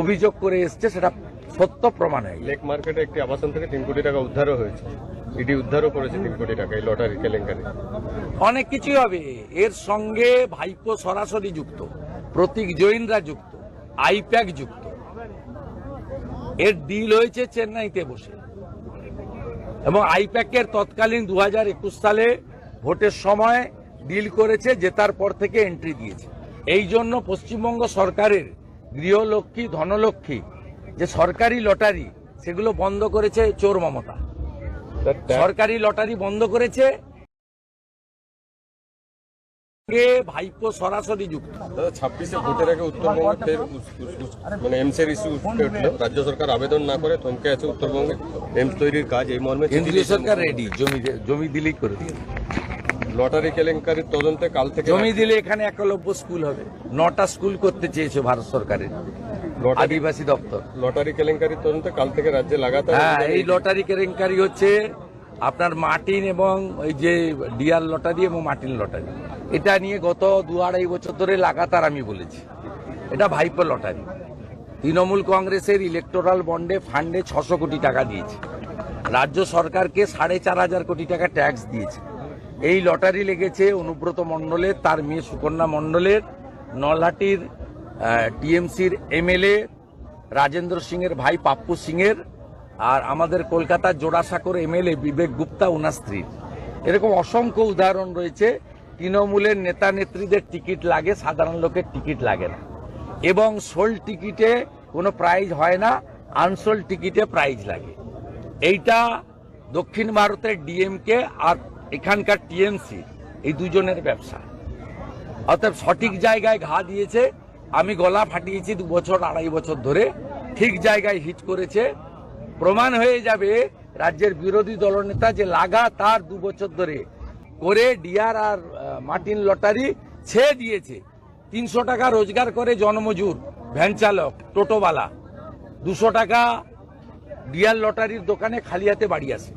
অভিযোগ করে এসছে সেটা সত্য প্রমাণ। হয়ে। লেক মার্কেটে একটি আবাসন থেকে তিন কোটি টাকা উদ্ধারও হয়েছে। ইডি উদ্ধারও করেছে তিন কোটি টাকা এই লটারি কেলেঙ্কারি। অনেক কিছুই হবে। এর সঙ্গে ভাইপো সরাসরি যুক্ত প্রতীক জৈনরা যুক্ত আইপ্যাক যুক্ত। এর ডিল হয়েছে চেন্নাইতে বসে। এবং আইপ্যাকের তৎকালীন দু হাজার একুশ সালে ভোটের সময় ডিল করেছে জেতার পর থেকে এন্ট্রি দিয়েছে। এই জন্য পশ্চিমবঙ্গ সরকারের গৃহলক্ষ্মী ধনলক্ষ্মী যে সরকারি লটারি সেগুলো বন্ধ করেছে চোর মমতা। সরকারি লটারি বন্ধ করেছে। ভাইপো সরাসরি যুক্ত? ছাব্বিশে ভোটের আগে উত্তরবঙ্গে ফের মানে এমসের ইস্যু রাজ্য সরকার আবেদন না করে থমকে আছে উত্তরবঙ্গে। এমস তৈরির কাজ এই মর্মে কেন্দ্রীয় সরকার রেডি জমি জমি দিলেই করে দিয়ে লটারি কেলেঙ্কারির তদন্তে কাল থেকে জমি দিলে এখানে একলব্য স্কুল হবে। নটা স্কুল করতে চেয়েছে ভারত সরকারের আদিবাসী দপ্তর। লটারি কেলেঙ্কারির তদন্তে কাল থেকে রাজ্যে লাগাতার হ্যাঁ এই লটারি কেলেঙ্কারি হচ্ছে আপনার মার্টিন এবং ওই যে ডিয়ার লটারি এবং মার্টিন লটারি। এটা নিয়ে গত দু আড়াই বছর ধরে লাগাতার আমি বলেছি। এটা ভাইপো লটারি। তৃণমূল কংগ্রেসের ইলেকটোরাল বন্ডে ফান্ডে ছশো কোটি টাকা দিয়েছে। রাজ্য সরকারকে সাড়ে চার হাজার কোটি টাকা ট্যাক্স দিয়েছে। এই লটারি লেগেছে অনুব্রত মণ্ডলের, তার মেয়ে সুকন্যা মণ্ডলের, নলহাটির টিএমসির এমএলএ, রাজেন্দ্র সিং এর ভাই পাপ্পু সিং এর আর আমাদের কলকাতার জোড়াসাঁকর এমএলএ বিবেক গুপ্তা ওনার স্ত্রীর এরকম অসংখ্য উদাহরণ রয়েছে। তৃণমূলের নেতা নেত্রীদের টিকিট লাগে, সাধারণ লোকের টিকিট লাগে না। এবং সোল টিকিটে কোনো প্রাইজ হয় না, আনসোল টিকিটে প্রাইজ লাগে। এইটা দক্ষিণ ভারতের ডিএমকে আর এখানকার টিএমসি, এই দুজনের ব্যবসা। অর্থাৎ সঠিক জায়গায় ঘা দিয়েছে, আমি গলা ফাটিয়েছি দু বছর, আড়াই বছর ধরে, ঠিক জায়গায় হিট করেছে। প্রমাণ হয়ে যাবে, রাজ্যের বিরোধী দলনেতা যে লাগাতার দু বছর ধরে করে ডিয়ার আর মার্টিন লটারি ছেড়ে দিয়েছে। তিনশো টাকা রোজগার করে জনমজুর, ভ্যান চালক, টোটোওয়ালা। দুশো টাকা ডিয়ার লটারির দোকানে খালি হাতে বাড়ি আসে।